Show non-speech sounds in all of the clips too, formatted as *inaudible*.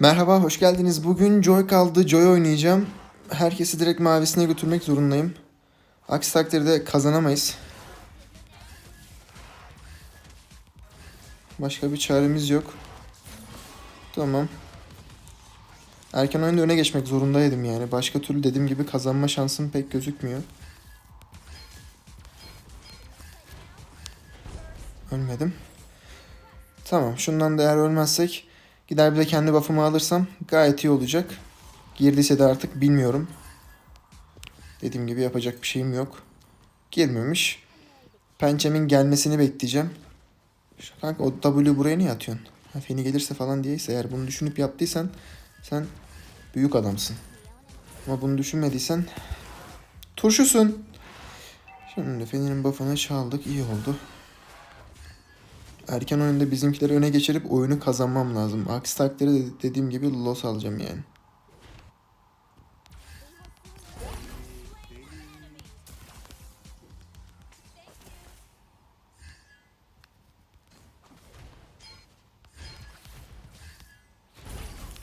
Merhaba, hoş geldiniz. Bugün Joy kaldı, Joy oynayacağım. Herkesi direkt mavisine götürmek zorundayım. Aksi takdirde kazanamayız. Başka bir çaremiz yok. Tamam. Erken oyunda öne geçmek zorundaydım yani. Başka türlü dediğim gibi kazanma şansım pek gözükmüyor. Ölmedim. Tamam, şundan da eğer ölmezsek Gider bir de kendi buff'ımı alırsam gayet iyi olacak. Girdiyse de artık bilmiyorum. Dediğim gibi yapacak bir şeyim yok. Girmemiş. Pençemin gelmesini bekleyeceğim. Kanka o W buraya niye atıyorsun? Feni gelirse falan diyeyse eğer bunu düşünüp yaptıysan sen büyük adamsın. Ama bunu düşünmediysen turşusun. Şimdi Feni'nin buff'ını çaldık iyi oldu. Erken oyunda bizimkileri öne geçirip oyunu kazanmam lazım. Aksi takdirde de- dediğim gibi loss alacağım yani.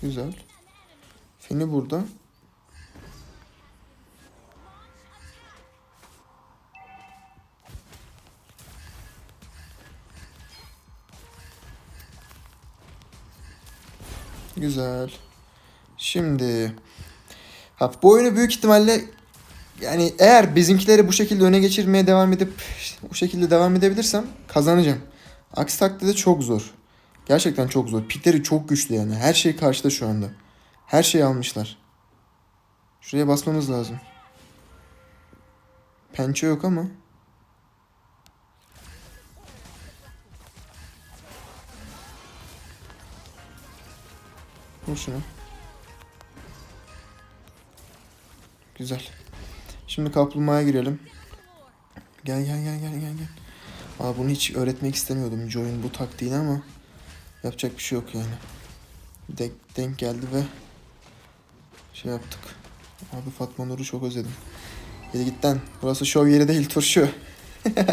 Güzel. Feni burada. Güzel. Şimdi ha, bu oyunu büyük ihtimalle yani eğer bizimkileri bu şekilde öne geçirmeye devam edip işte bu şekilde devam edebilirsem kazanacağım. Aksi takdirde çok zor. Gerçekten çok zor. Pikleri çok güçlü yani. Her şey karşıda şu anda. Her şeyi almışlar. Şuraya basmamız lazım. Pençe yok ama. Vur. Güzel. Şimdi kaplumbağaya girelim. Gel gel gel gel gel gel. Aa, bunu hiç öğretmek istemiyordum Joy'un bu taktiğini ama yapacak bir şey yok yani. Denk, denk geldi ve şey yaptık. Abi Fatma Nur'u çok özledim. Hadi git lan. Burası şov yeri değil turşu. *laughs*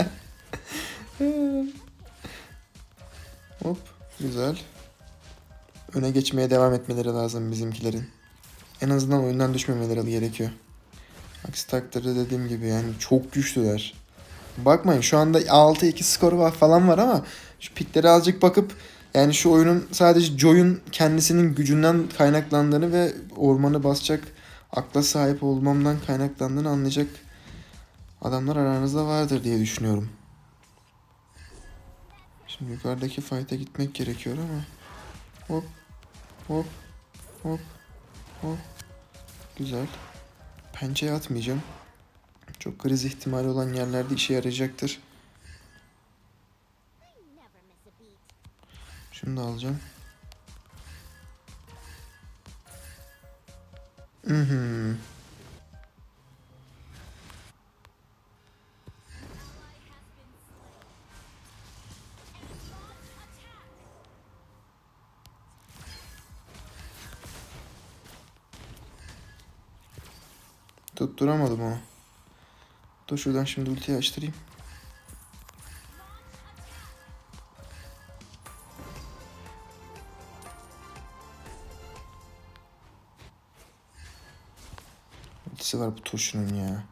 Hop güzel. Öne geçmeye devam etmeleri lazım bizimkilerin. En azından oyundan düşmemeleri gerekiyor. Aksi takdirde dediğim gibi yani çok güçlüler. Bakmayın şu anda 6-2 skoru var falan var ama şu piklere azıcık bakıp yani şu oyunun sadece Joy'un kendisinin gücünden kaynaklandığını ve ormanı basacak akla sahip olmamdan kaynaklandığını anlayacak adamlar aranızda vardır diye düşünüyorum. Şimdi yukarıdaki fight'a gitmek gerekiyor ama hop hop hop hop güzel. Pençeye atmayacağım. Çok kriz ihtimali olan yerlerde işe yarayacaktır. Şunu da alacağım. Mhm. Tutturamadım onu. Dur şuradan şimdi ultiyi açtırayım. Ultisi var bu turşunun ya.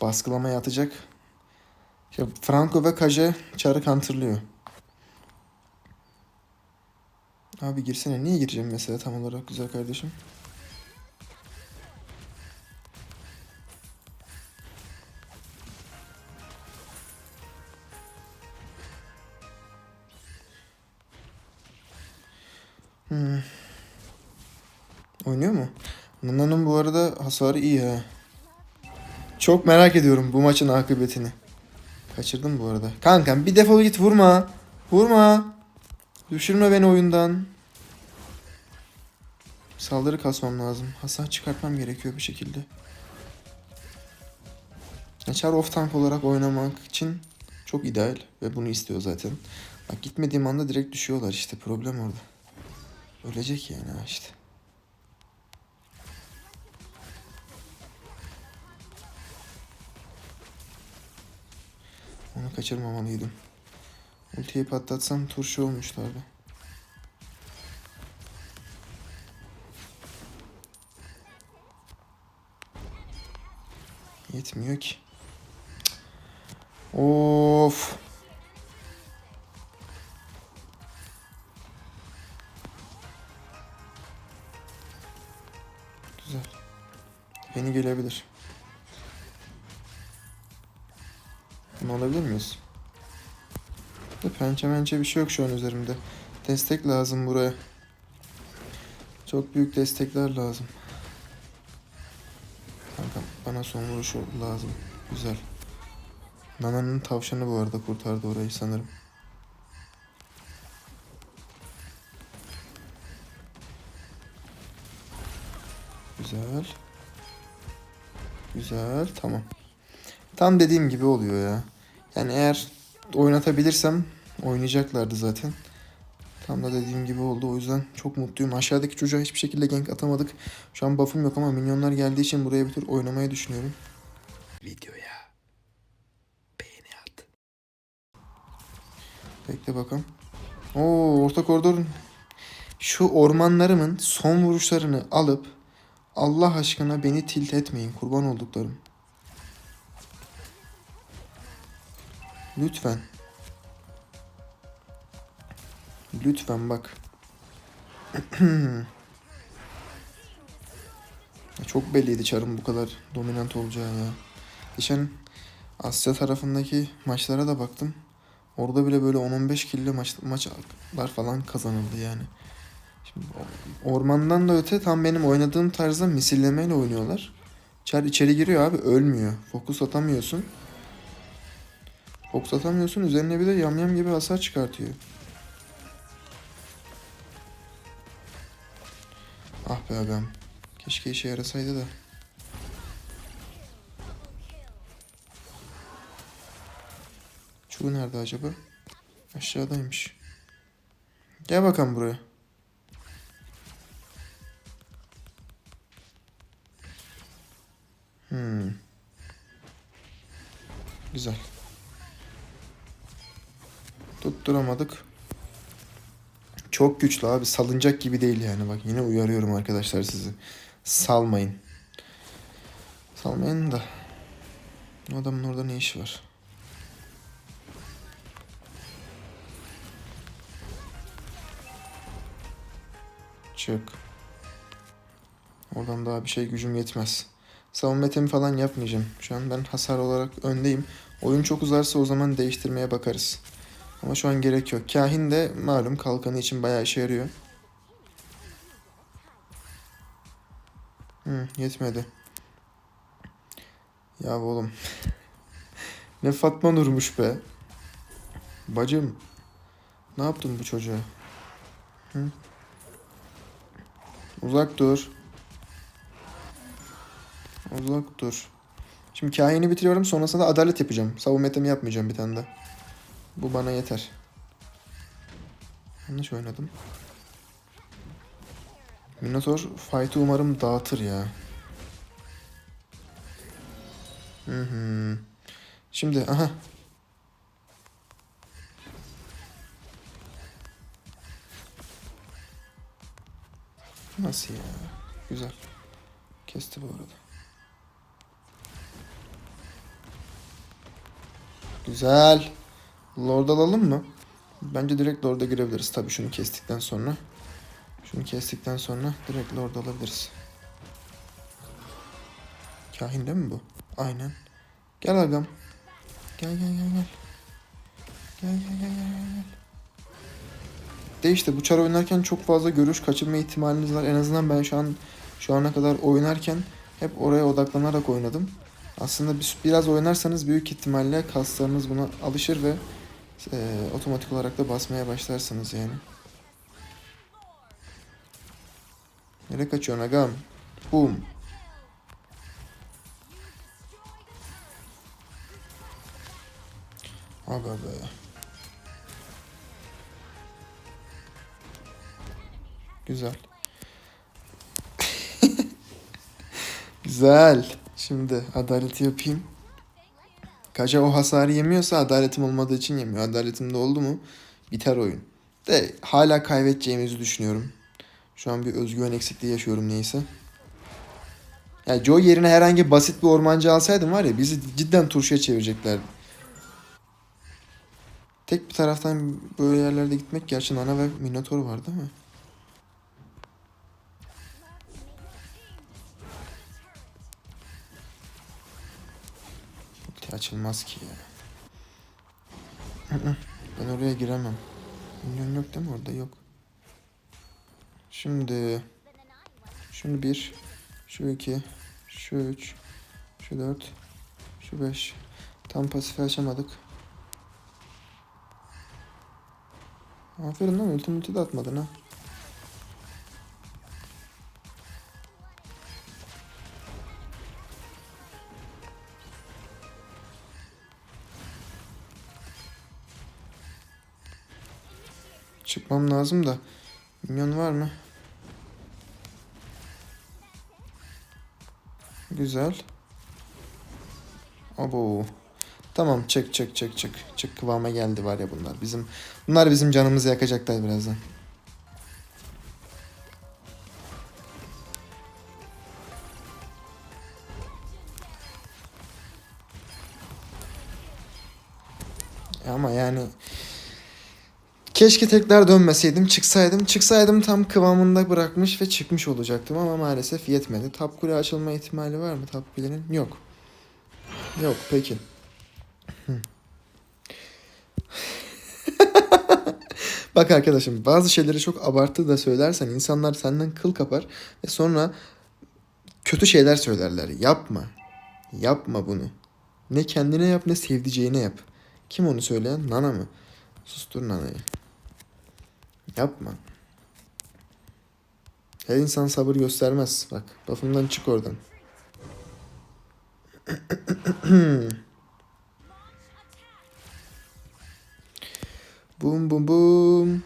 Baskılamaya atacak. Ya Franco ve Kaje çarı counterlıyor. Abi girsene. Niye gireceğim mesela tam olarak güzel kardeşim? Hasarı iyi ha. Çok merak ediyorum bu maçın akıbetini. Kaçırdım bu arada. Kankam bir defol git vurma. Vurma. Düşürme beni oyundan. Saldırı kasmam lazım. Hasar çıkartmam gerekiyor bir şekilde. Char off tank olarak oynamak için çok ideal ve bunu istiyor zaten. Bak gitmediğim anda direkt düşüyorlar işte problem orada. Ölecek yani işte. Onu kaçırmamalıydım. Ultiyi patlatsam turşu olmuşlardı. Yetmiyor ki. Of. Güzel. Beni gelebilir. Bunu alabilir miyiz? De pençe mençe bir şey yok şu an üzerimde. Destek lazım buraya. Çok büyük destekler lazım. Kanka bana son vuruş lazım. Güzel. Nana'nın tavşanı bu arada kurtardı orayı sanırım. Güzel. Güzel tamam. Tam dediğim gibi oluyor ya. Yani eğer oynatabilirsem oynayacaklardı zaten. Tam da dediğim gibi oldu. O yüzden çok mutluyum. Aşağıdaki çocuğa hiçbir şekilde gank atamadık. Şu an buff'ım yok ama minyonlar geldiği için buraya bir tur oynamayı düşünüyorum. Videoya beğeni at. Bekle bakalım. Oo orta koridorun şu ormanlarımın son vuruşlarını alıp Allah aşkına beni tilt etmeyin kurban olduklarım. Lütfen. Lütfen bak. *clears throat* Çok belliydi Çar'ın bu kadar dominant olacağı ya. Geçen Asya tarafındaki maçlara da baktım. Orada bile böyle 10-15 killi maç, maçlar falan kazanıldı yani. Şimdi ormandan da öte tam benim oynadığım tarzda misillemeyle oynuyorlar. Çar içeri giriyor abi ölmüyor. Fokus atamıyorsun. Fokus atamıyorsun üzerine bir de yamyam gibi hasar çıkartıyor. Ah be agam. Keşke işe yarasaydı da. Çuğu nerede acaba? Aşağıdaymış. Gel bakalım buraya. Hmm. Güzel. Tutturamadık. Çok güçlü abi. Salınacak gibi değil yani. Bak yine uyarıyorum arkadaşlar sizi. Salmayın. Salmayın da. Adamın orada ne işi var? Çık. Oradan daha bir şey gücüm yetmez. Savunma etemi falan yapmayacağım. Şu an ben hasar olarak öndeyim. Oyun çok uzarsa o zaman değiştirmeye bakarız. Ama şu an gerek yok. Kahin de malum kalkanı için bayağı işe yarıyor. Hı, yetmedi. Ya oğlum. *laughs* ne Fatma Nur'muş be. Bacım. Ne yaptın bu çocuğa? Hı? Uzak dur. Uzak dur. Şimdi kahini bitiriyorum. Sonrasında adalet yapacağım. Savunma etemi yapmayacağım bir tane de. Bu bana yeter. Yanlış oynadım. Minotaur fight'ı umarım dağıtır ya. Hı hı. Şimdi aha. Nasıl ya? Güzel. Kesti bu arada. Güzel. Lord alalım mı? Bence direkt Lord'a girebiliriz. Tabii şunu kestikten sonra. Şunu kestikten sonra direkt Lord alabiliriz. Kahin değil mi bu? Aynen. Gel agam. Gel gel gel gel. Gel gel gel gel gel. De işte bu çar oynarken çok fazla görüş kaçırma ihtimaliniz var. En azından ben şu an şu ana kadar oynarken hep oraya odaklanarak oynadım. Aslında biraz oynarsanız büyük ihtimalle kaslarınız buna alışır ve e, otomatik olarak da basmaya başlarsınız yani. Nereye kaçıyorsun agam? Boom. Aga be. Güzel. *laughs* Güzel. Şimdi adaleti yapayım. Kaja o hasarı yemiyorsa adaletim olmadığı için yemiyor. Adaletim de oldu mu biter oyun. De hala kaybedeceğimizi düşünüyorum. Şu an bir özgüven eksikliği yaşıyorum neyse. Ya Joe yerine herhangi basit bir ormancı alsaydım var ya bizi cidden turşuya çevireceklerdi. Tek bir taraftan böyle yerlerde gitmek gerçi Nana ve Minotaur var değil Ulti açılmaz ki ya. Ben oraya giremem. Minyon yok değil mi orada? Yok. Şimdi şunu bir, şu iki, şu üç, şu dört, şu beş. Tam pasifi açamadık. Aferin lan ulti multi de atmadın ha. Çıkmam lazım da. Minyon var mı? Güzel. Abo. Tamam çık çık çık çık. Çık kıvama geldi var ya bunlar. Bizim bunlar bizim canımızı yakacaklar birazdan. Keşke tekrar dönmeseydim, çıksaydım. Çıksaydım tam kıvamında bırakmış ve çıkmış olacaktım ama maalesef yetmedi. Tap kule açılma ihtimali var mı tap kulenin? Yok. Yok peki. *laughs* Bak arkadaşım bazı şeyleri çok abartı da söylersen insanlar senden kıl kapar ve sonra kötü şeyler söylerler. Yapma. Yapma bunu. Ne kendine yap ne sevdiceğine yap. Kim onu söyleyen? Nana mı? Sustur Nana'yı. Yapma. Her insan sabır göstermez. Bak buff'ımdan çık oradan. *clears throat* bum bum bum.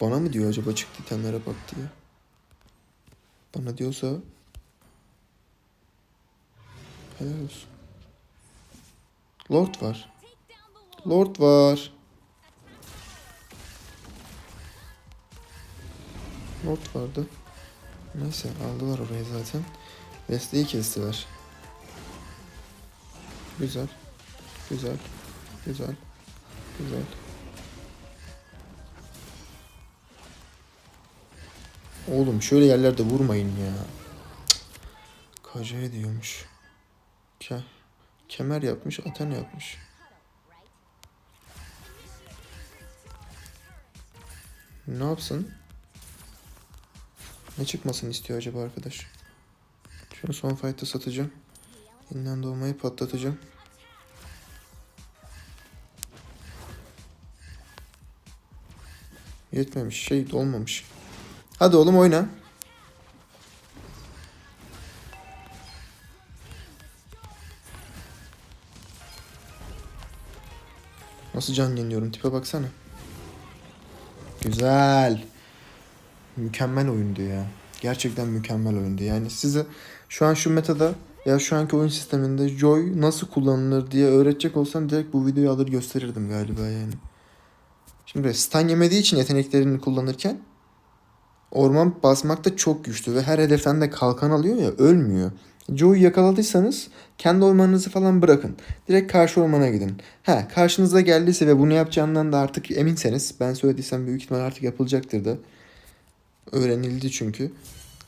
Bana mı diyor acaba çıktı itemlere bak diye. Bana diyorsa helal olsun. Lord var. Lord var. Lord vardı. Neyse aldılar orayı zaten. Wesley'i kestiler. Güzel. Güzel. Güzel. Güzel. Oğlum şöyle yerlerde vurmayın ya. KC diyormuş. Ke kemer yapmış, Athena yapmış. Ne yapsın? Ne çıkmasını istiyor acaba arkadaş? Şunu son fight'ta satacağım. Yeniden doğmayı patlatacağım. Yetmemiş. Şey olmamış. Hadi oğlum oyna. Nasıl can yeniliyorum tipe baksana. Güzel. Mükemmel oyundu ya. Gerçekten mükemmel oyundu. Yani size şu an şu metada ya şu anki oyun sisteminde Joy nasıl kullanılır diye öğretecek olsam direkt bu videoyu alır gösterirdim galiba yani. Şimdi stun yemediği için yeteneklerini kullanırken orman basmakta çok güçlü ve her hedeften de kalkan alıyor ya ölmüyor. Joe'yu yakaladıysanız kendi ormanınızı falan bırakın. Direkt karşı ormana gidin. Ha karşınıza geldiyse ve bunu yapacağından da artık eminseniz ben söylediysem büyük ihtimal artık yapılacaktır da. Öğrenildi çünkü.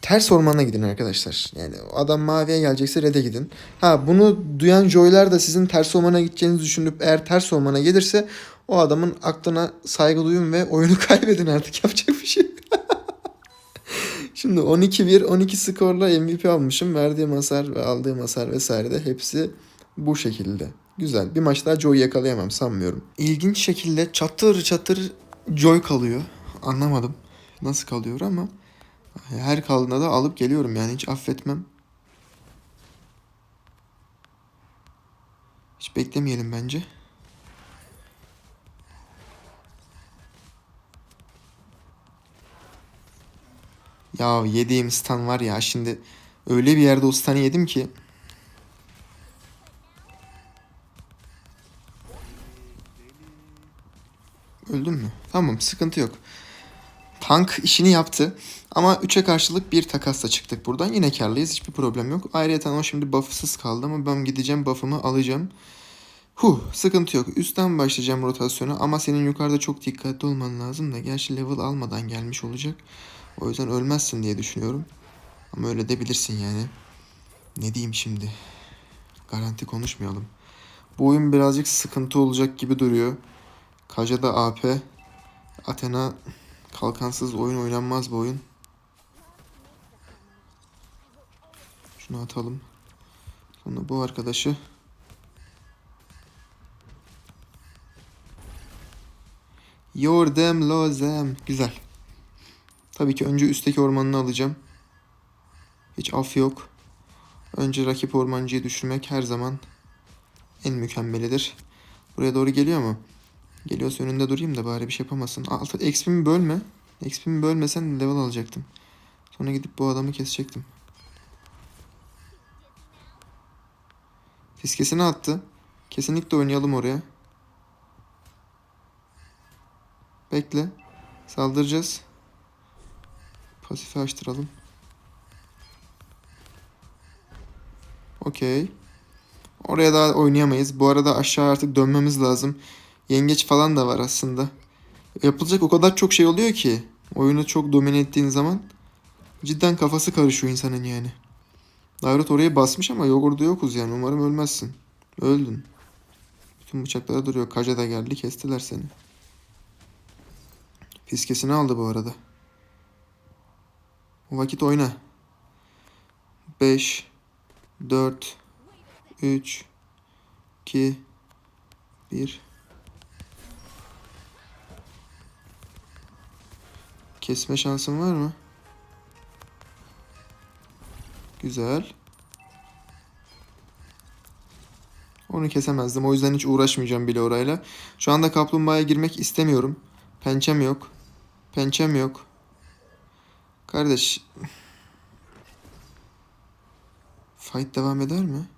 Ters ormana gidin arkadaşlar. Yani adam maviye gelecekse red'e gidin. Ha bunu duyan Joy'lar da sizin ters ormana gideceğinizi düşünüp eğer ters ormana gelirse o adamın aklına saygı duyun ve oyunu *laughs* kaybedin artık yapacak bir şey. *laughs* Şimdi 12-1 12 skorla MVP almışım. Verdiğim hasar ve aldığım hasar vesaire de hepsi bu şekilde. Güzel. Bir maç daha Joy yakalayamam sanmıyorum. İlginç şekilde çatır çatır Joy kalıyor. Anlamadım nasıl kalıyor ama her kaldığında da alıp geliyorum yani hiç affetmem. Hiç beklemeyelim bence. Ya yediğim stun var ya şimdi öyle bir yerde o stun'ı yedim ki. Öldün mü? Tamam sıkıntı yok. Tank işini yaptı. Ama 3'e karşılık bir takasla çıktık buradan. Yine karlıyız. Hiçbir problem yok. Ayrıca o şimdi buffsız kaldı ama ben gideceğim buff'ımı alacağım. Huh sıkıntı yok. Üstten başlayacağım rotasyona ama senin yukarıda çok dikkatli olman lazım da. Gerçi level almadan gelmiş olacak. O yüzden ölmezsin diye düşünüyorum. Ama öyle de bilirsin yani. Ne diyeyim şimdi? Garanti konuşmayalım. Bu oyun birazcık sıkıntı olacak gibi duruyor. Kaja'da AP. Athena kalkansız oyun oynanmaz bu oyun. Şunu atalım. Sonra bu arkadaşı Yordam lazım. Güzel. Tabii ki önce üstteki ormanını alacağım. Hiç af yok. Önce rakip ormancıyı düşürmek her zaman en mükemmelidir. Buraya doğru geliyor mu? Geliyorsa önünde durayım da bari bir şey yapamasın. Altı XP'mi bölme. XP'mi bölmesen level alacaktım. Sonra gidip bu adamı kesecektim. Fiskesini attı. Kesinlikle oynayalım oraya. Bekle. Saldıracağız. Pasifi açtıralım. Okey. Oraya daha oynayamayız. Bu arada aşağı artık dönmemiz lazım. Yengeç falan da var aslında. Yapılacak o kadar çok şey oluyor ki. Oyunu çok domine ettiğin zaman cidden kafası karışıyor insanın yani. Dairot oraya basmış ama yok orada yokuz yani. Umarım ölmezsin. Öldün. Bütün bıçaklara duruyor. Kaja da geldi. Kestiler seni. Fiskesini aldı bu arada. O vakit oyna. 5 4 3 2 1 Kesme şansın var mı? Güzel. Onu kesemezdim. O yüzden hiç uğraşmayacağım bile orayla. Şu anda kaplumbağaya girmek istemiyorum. Pençem yok. Pençem yok. Kardeş. Fight devam eder mi?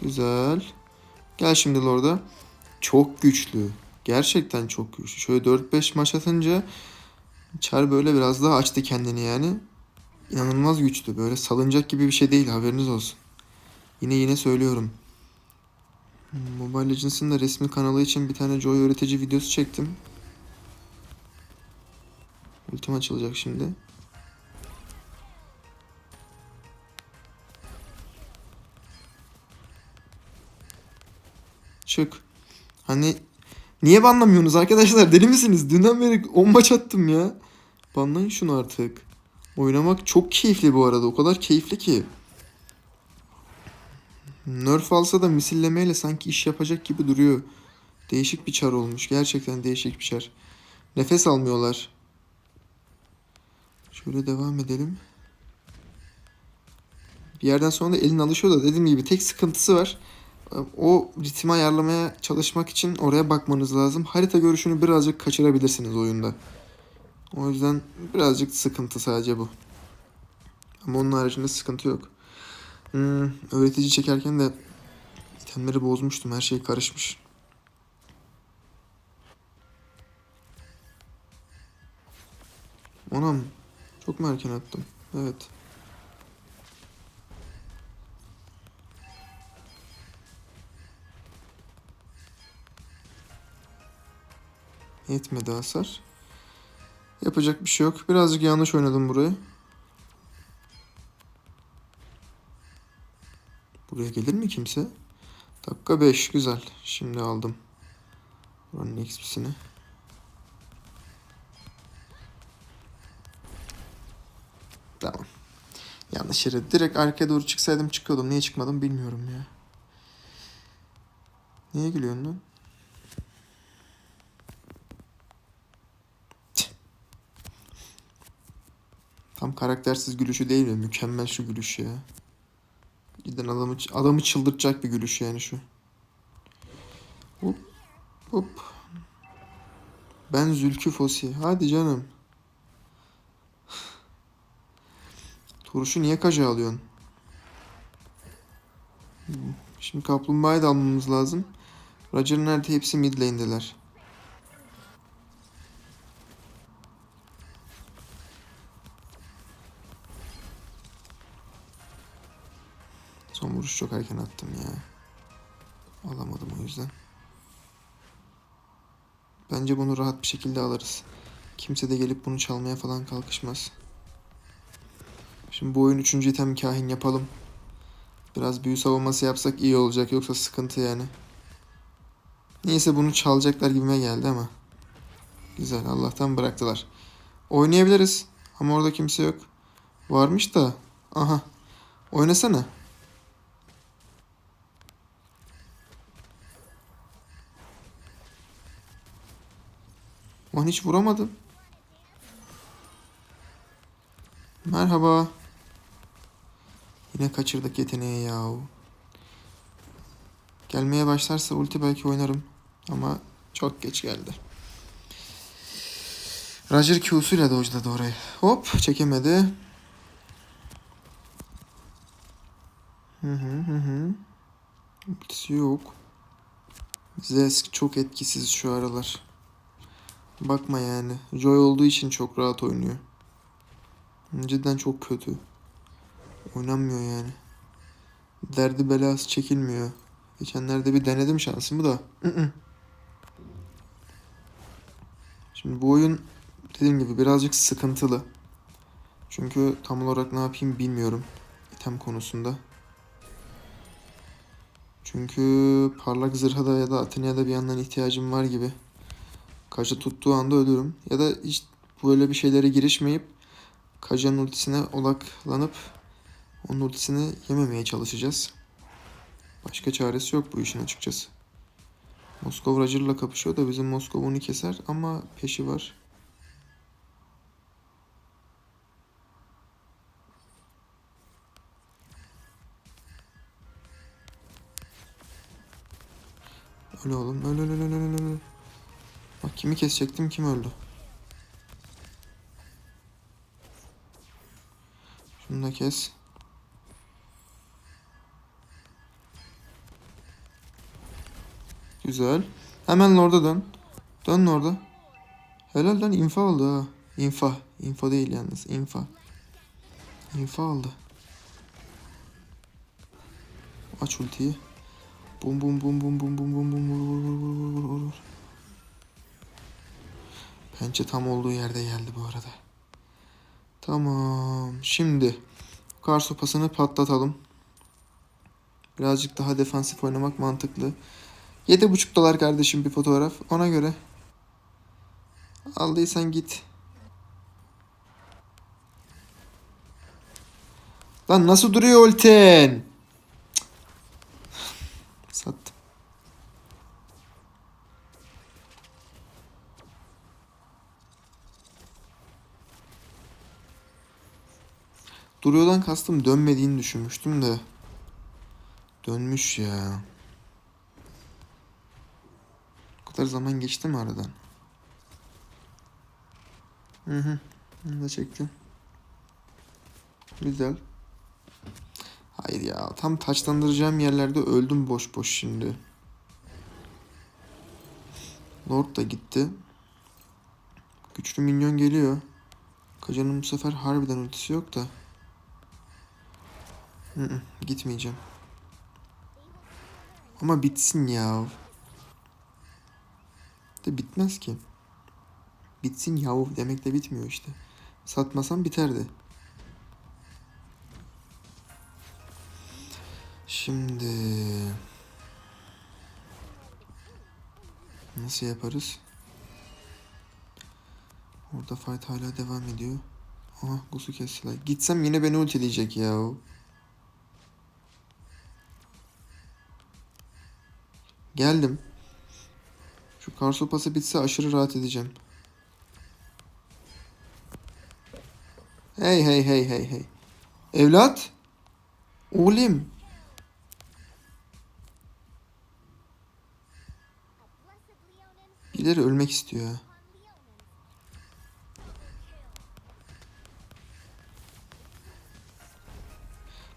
Güzel. Gel şimdi Lord'a. Çok güçlü. Gerçekten çok güçlü. Şöyle 4-5 maç atınca Char böyle biraz daha açtı kendini yani. İnanılmaz güçlü. Böyle salınacak gibi bir şey değil haberiniz olsun. Yine yine söylüyorum. Mobile Legends'ın da resmi kanalı için bir tane Joy öğretici videosu çektim. Ultim açılacak şimdi. Çık. Hani niye banlamıyorsunuz arkadaşlar? Deli misiniz? Dünden beri 10 maç attım ya. Banlayın şunu artık. Oynamak çok keyifli bu arada. O kadar keyifli ki. Nerf alsa da misillemeyle sanki iş yapacak gibi duruyor. Değişik bir çar olmuş. Gerçekten değişik bir çar. Nefes almıyorlar. Şöyle devam edelim. Bir yerden sonra da elin alışıyor da dediğim gibi tek sıkıntısı var. O ritmi ayarlamaya çalışmak için oraya bakmanız lazım. Harita görüşünü birazcık kaçırabilirsiniz oyunda. O yüzden birazcık sıkıntı sadece bu. Ama onun haricinde sıkıntı yok. Hmm, öğretici çekerken de itemleri bozmuştum. Her şey karışmış. Anam. Çok mu erken attım? Evet. Yetmedi hasar. Yapacak bir şey yok. Birazcık yanlış oynadım burayı. Buraya gelir mi kimse? Dakika 5 güzel. Şimdi aldım. Buranın XP'sini. Tamam. Yanlış yere. Direkt arkaya doğru çıksaydım çıkıyordum. Niye çıkmadım bilmiyorum ya. Niye gülüyorsun lan? Tam karaktersiz gülüşü değil mi? Mükemmel şu gülüş ya. Cidden adamı, adamı çıldırtacak bir gülüş yani şu. Hop hop. Ben Zülkü Fosi. Hadi canım. Turuşu niye kaca alıyorsun? Şimdi kaplumbağayı da almamız lazım. Roger nerede? Hepsi mid lane'deler. Son vuruş çok erken attım ya. Alamadım o yüzden. Bence bunu rahat bir şekilde alırız. Kimse de gelip bunu çalmaya falan kalkışmaz. Şimdi bu oyun 3. item kahin yapalım. Biraz büyü savunması yapsak iyi olacak yoksa sıkıntı yani. Neyse bunu çalacaklar gibime geldi ama. Güzel Allah'tan bıraktılar. Oynayabiliriz ama orada kimse yok. Varmış da. Aha. Oynasana. Lan hiç vuramadım. Merhaba. Yine kaçırdık yeteneği yahu. Gelmeye başlarsa ulti belki oynarım. Ama çok geç geldi. Roger Q'suyla dojladı orayı. Hop çekemedi. Hı hı hı hı. Ultisi yok. Zesk çok etkisiz şu aralar. Bakma yani. Joy olduğu için çok rahat oynuyor. Cidden çok kötü. Oynanmıyor yani. Derdi belası çekilmiyor. Geçenlerde bir denedim şansımı da. Şimdi bu oyun dediğim gibi birazcık sıkıntılı. Çünkü tam olarak ne yapayım bilmiyorum. item konusunda. Çünkü parlak zırha ya da Athena'ya da bir yandan ihtiyacım var gibi. Kaja tuttuğu anda ölürüm. Ya da hiç böyle bir şeylere girişmeyip Kaja'nın ultisine odaklanıp onun ultisini yememeye çalışacağız. Başka çaresi yok bu işin açıkçası. Moskov Roger'la kapışıyor da bizim Moskov onu keser ama peşi var. Öyle oğlum. Öyle öyle öyle öyle öyle. Bak kimi kesecektim kim öldü. Şunu da kes. Güzel. Hemen Lord'a dön. Dön Lord'a. Helal lan infa aldı ha. İnfa. İnfa değil yalnız. İnfa. İnfa aldı. Aç ultiyi. Bum bum bum bum bum bum bum bum vur vur vur vur vur vur. Pençe tam olduğu yerde geldi bu arada. Tamam. Şimdi kar sopasını patlatalım. Birazcık daha defansif oynamak mantıklı. 7,5 dolar kardeşim bir fotoğraf. Ona göre. Aldıysan git. Lan nasıl duruyor ultin? Sattım. Duruyordan kastım dönmediğini düşünmüştüm de. Dönmüş ya. O kadar zaman geçti mi aradan? Hı hı. Bunu da çektim. Güzel. Hayır ya. Tam taçlandıracağım yerlerde öldüm boş boş şimdi. Lord da gitti. Güçlü minyon geliyor. Kaja'nın bu sefer harbiden ultisi yok da. Gitmeyeceğim. Ama bitsin ya. De bitmez ki. Bitsin yahu demek de bitmiyor işte. Satmasam biterdi. Şimdi nasıl yaparız? Orada fight hala devam ediyor. Aha Gus'u kestiler. Gitsem yine beni ultileyecek ya. Geldim. Şu kar sopası bitse aşırı rahat edeceğim. Hey hey hey hey hey. Evlat. Oğlum. Birileri ölmek istiyor ha.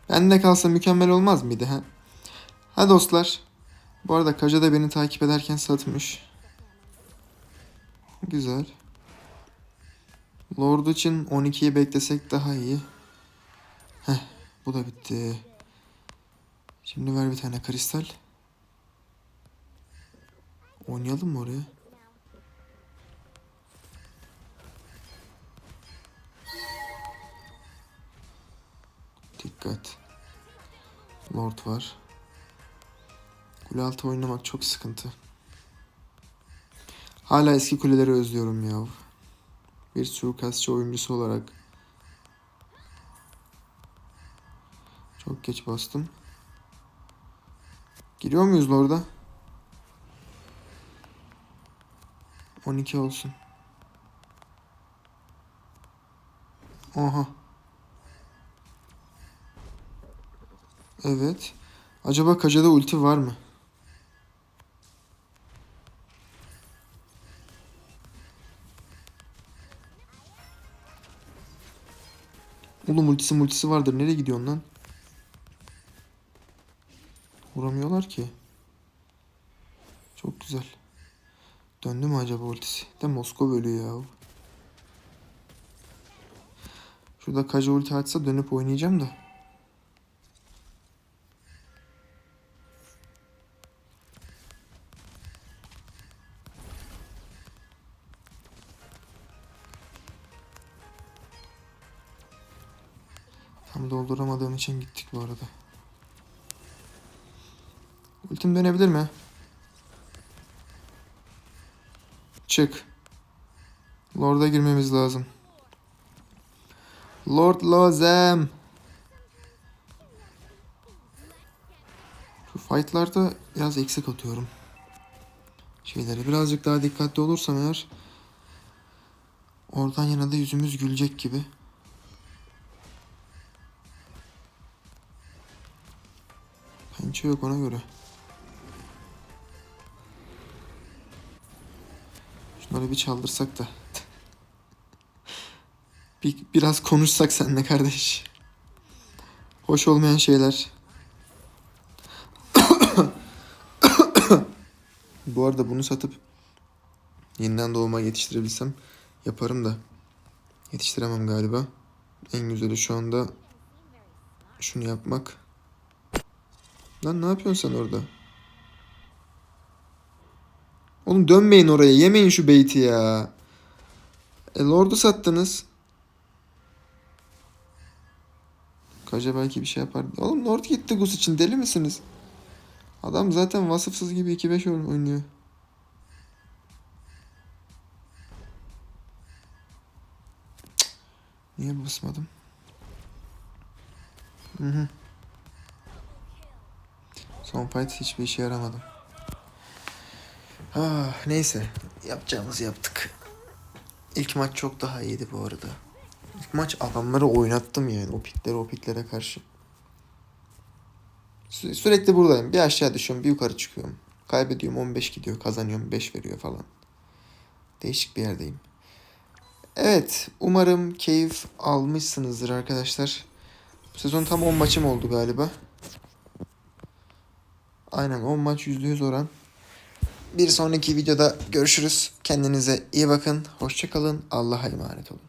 Bende kalsa mükemmel olmaz mıydı ha? Ha dostlar. Bu arada Kaja da beni takip ederken satmış. Güzel. Lord için 12'yi beklesek daha iyi. Heh, bu da bitti. Şimdi ver bir tane kristal. Oynayalım mı oraya? Dikkat. Lord var. Kule altı oynamak çok sıkıntı. Hala eski kuleleri özlüyorum ya. Bir suikastçı oyuncusu olarak. Çok geç bastım. Giriyor muyuz Lord'a? 12 olsun. Oha. Evet. Acaba Kaja'da ulti var mı? Oğlum ultisi multisi vardır. Nereye gidiyorsun lan? Vuramıyorlar ki. Çok güzel. Döndü mü acaba ultisi? De Moskova ölüyor ya. Şurada Kaja ulti açsa dönüp oynayacağım da. İçin gittik bu arada. Ultim dönebilir mi? Çık. Lord'a girmemiz lazım. Lord lazım. Şu fightlarda biraz eksik atıyorum. Şeyleri birazcık daha dikkatli olursam eğer oradan yana da yüzümüz gülecek gibi. Pençe yok ona göre. Şunları bir çaldırsak da. *laughs* bir, biraz konuşsak seninle kardeş. Hoş olmayan şeyler. *coughs* Bu arada bunu satıp yeniden doğuma yetiştirebilsem yaparım da yetiştiremem galiba. En güzeli şu anda şunu yapmak. Lan ne yapıyorsun sen orada? Oğlum dönmeyin oraya. Yemeyin şu beyti ya. E Lord'u sattınız. Kaja belki bir şey yapar. Oğlum Lord gitti Gus için. Deli misiniz? Adam zaten vasıfsız gibi 2-5 oyun- oynuyor. Niye basmadım? Hı hı. Son fight hiçbir işe yaramadı. Ah, neyse. Yapacağımızı yaptık. İlk maç çok daha iyiydi bu arada. İlk maç adamları oynattım yani. O piklere o piklere karşı. Sü- sürekli buradayım. Bir aşağı düşüyorum, bir yukarı çıkıyorum. Kaybediyorum 15 gidiyor, kazanıyorum 5 veriyor falan. Değişik bir yerdeyim. Evet, umarım keyif almışsınızdır arkadaşlar. Bu sezon tam 10 maçım oldu galiba. Aynen 10 maç %100 oran. Bir sonraki videoda görüşürüz. Kendinize iyi bakın. Hoşçakalın. Allah'a emanet olun.